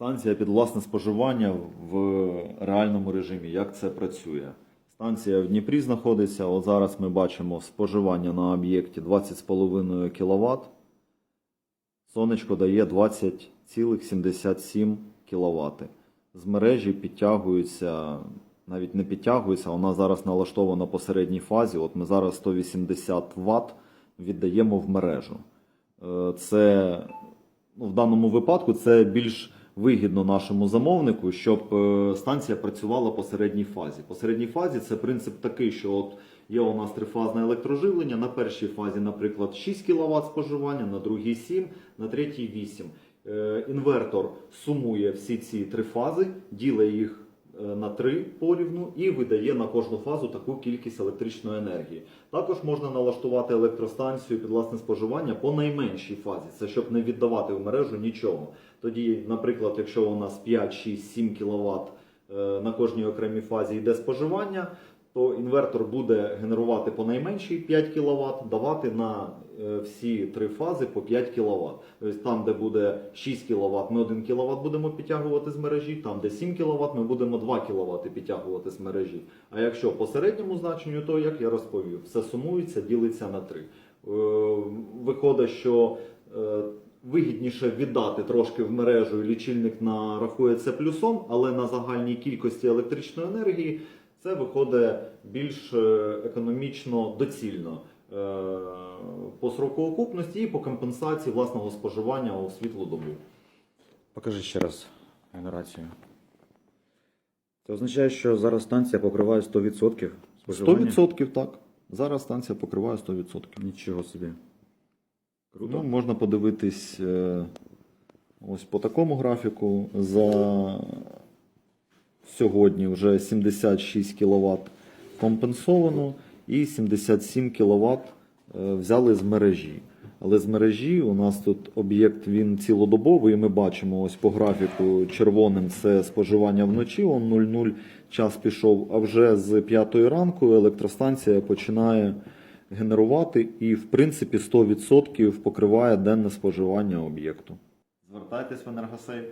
Станція під власне споживання в реальному режимі. Як це працює? Станція в Дніпрі знаходиться. От зараз ми бачимо споживання на об'єкті 20,5 кВт. Сонечко дає 20,77 кВт. З мережі підтягується, навіть не підтягується, вона зараз налаштована по середній фазі. От ми зараз 180 Вт віддаємо в мережу. Е, Це ну, в даному випадку це більш вигідно нашому замовнику, щоб е, станція працювала по середній фазі. По середній фазі це принцип такий, що от є у нас трифазне електроживлення. На першій фазі, наприклад, 6 кВт споживання, на другій 7, на третій 8. Е, Інвертор сумує всі ці три фази, ділить їх на три порівну і видає на кожну фазу таку кількість електричної енергії. Також можна налаштувати електростанцію під власне споживання по найменшій фазі, це щоб не віддавати в мережу нічого. Тоді, наприклад, якщо у нас 5, 6, 7 кВт на кожній окремій фазі йде споживання, то інвертор буде генерувати по найменшій 5 кВт, давати на е, всі три фази по 5 кВт. Тобто там, де буде 6 кВт, ми 1 кВт будемо підтягувати з мережі, там, де 7 кВт, ми будемо 2 кВт підтягувати з мережі. А якщо по середньому значенню, то як я розповів, все сумується, ділиться на 3. Виходить, що е, вигідніше віддати трошки в мережу, і лічильник нарахує це плюсом, але на загальній кількості електричної енергії це виходить більш е, економічно доцільно е, по сроку окупності і по компенсації власного споживання у світлу добу. Покажи ще раз генерацію. Це означає, що зараз станція покриває 100% споживання? 100% так. Зараз станція покриває 100%. Нічого собі. Круто. Ну, можна подивитись е, ось по такому графіку. За сьогодні вже 76 кВт компенсовано і 77 кВт взяли з мережі. Але з мережі у нас тут об'єкт він цілодобовий, ми бачимо ось по графіку червоним це споживання вночі, он 00 час пішов, а вже з 5 ранку електростанція починає генерувати і, в принципі, 100% покриває денне споживання об'єкту. Звертайтесь в енергосейв.